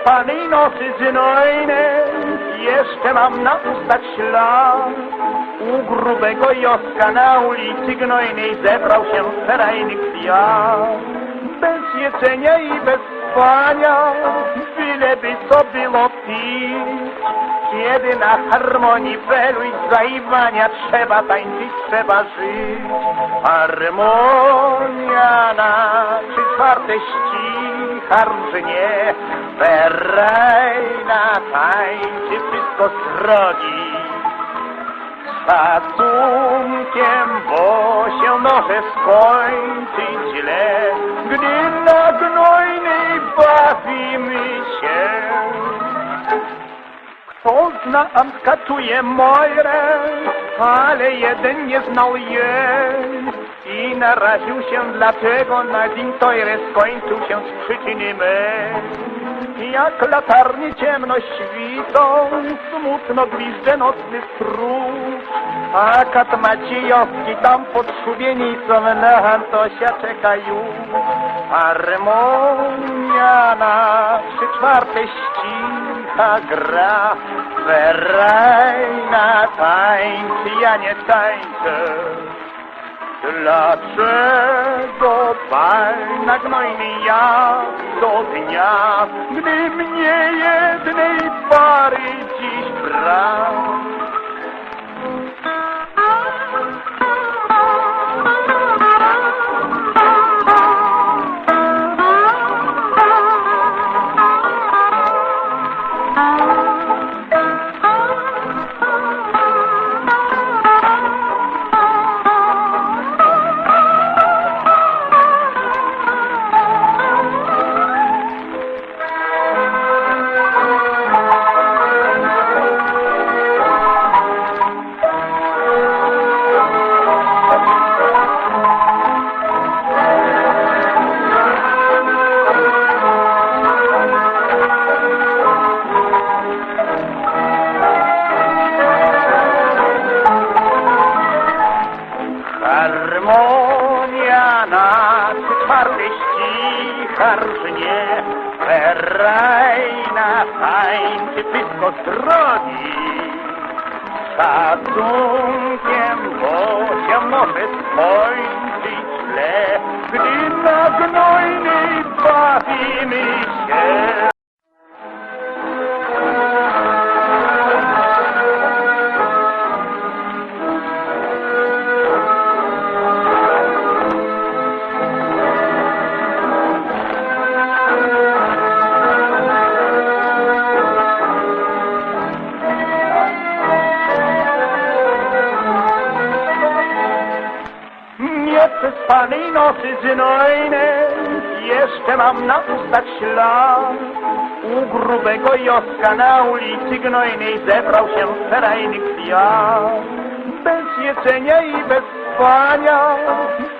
Przespanej nocy znojnej jeszcze mam na ustach ślad. U grubego Joska na ulicy gnojnej zebrał się ferajny kwiat. Bez jedzenia i bez spania, byleby co było pić. Kiedy na harmonii belu i zaiwania trzeba tańczyć, trzeba żyć. Harmonia na trzy czwarte ścicha różnie, ferajna tańczy wszystko z drogi. Szacunkiem, bo się może skończyć źle, gdy na gnojnej bawimy Zna Amskatuje Mojrę, ale jeden nie znał jej i naraził się dlatego na dzień tojre skończył się z przyczyny. Jak latarnie ciemno świtą, smutno gwizdże nocny stróż, a kat Maciejowski tam pod szubienicą na Antosia czeka już. Harmonia na trzy czwarte ścicha gra, ferajna tańczy, ja nie tańczę. Dlaczego palna gnojny ja do dnia, gdy mnie jednej pary dziś brak? Ścicha różnie, ferajna tańczy z drogi. Szacunkiem, bo się może skończyć źle, gdy na gnojnej bawimy się. Nieprzespanej nocy znojnej jeszcze mam na ustach ślad. U grubego Joska na ulicy gnojnej zebrał się ferajny kwiat. Bez jedzenia i bez spania,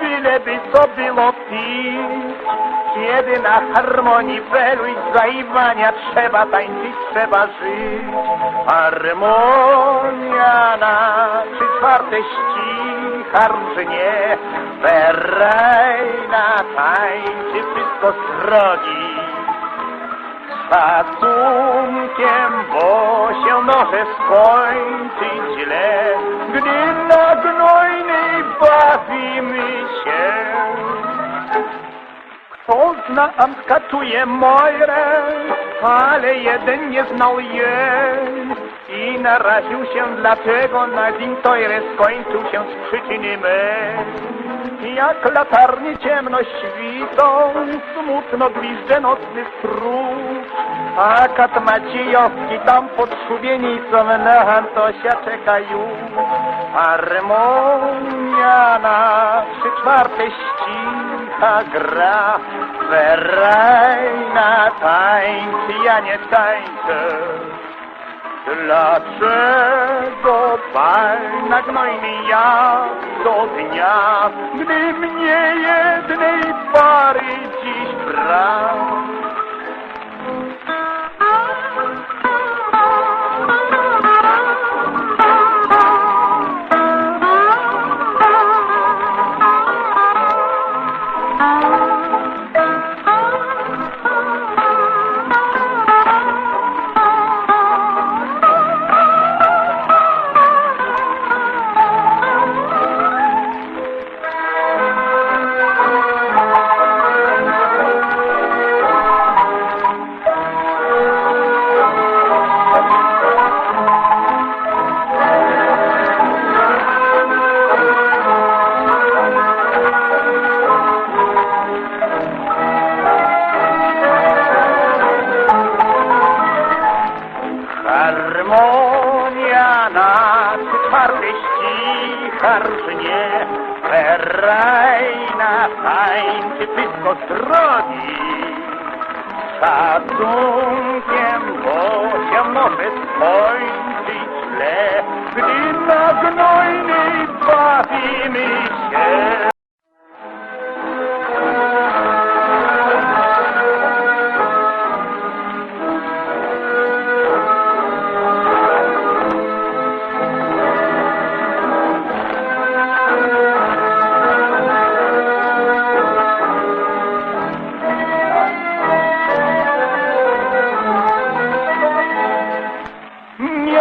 byleby co było pić. Kiedy na harmonii belu i zaiwania trzeba tańczyć, trzeba żyć. Harmonia na trzy czwarte ścicha różnie, ferajna tańczy wszystko z drogi. Szacunkiem, bo się może skończyć źle, gdy na gnojnej bawimy się. Kto zna Amskatuje Mojrę, ale jeden nie znał jej i naraził się dlatego na dzień tojre skończył się z przyczyny mej. Jak latarnie ciemno świtą, smutno gwizdże nocny stróż, a kat Maciejowski tam pod szubienicą na Antosia już. Harmonia na trzy czwarte ścicha gra, ferajna tańczy, ja nie tańczę. Dlaczego palna gnojny ja do dnia, gdy mnie jednej pary dziś brak? nas twardy ścichar żnie, ferajna tańczy wszystko drogi. Szacunkiem, bo się nowy spojrzy,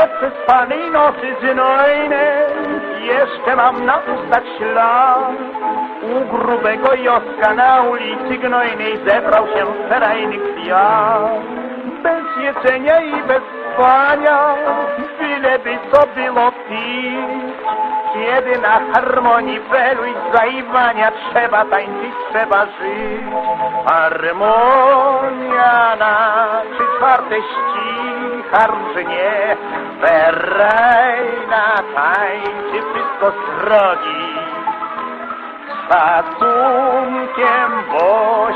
Nieprzespanej nocy znojnej jeszcze mam na ustach ślad. U grubego Joska na ulicy gnojnej zebrał się ferajny kwiat. Bez jedzenia i bez spania, byle by co było pić. Kiedy na harmonii welu i trzeba tańczyć, trzeba żyć. Harmonia trzy czwarte ścicharnie, ferajna tańczy wszystko z drogi. Szacunkiem, bo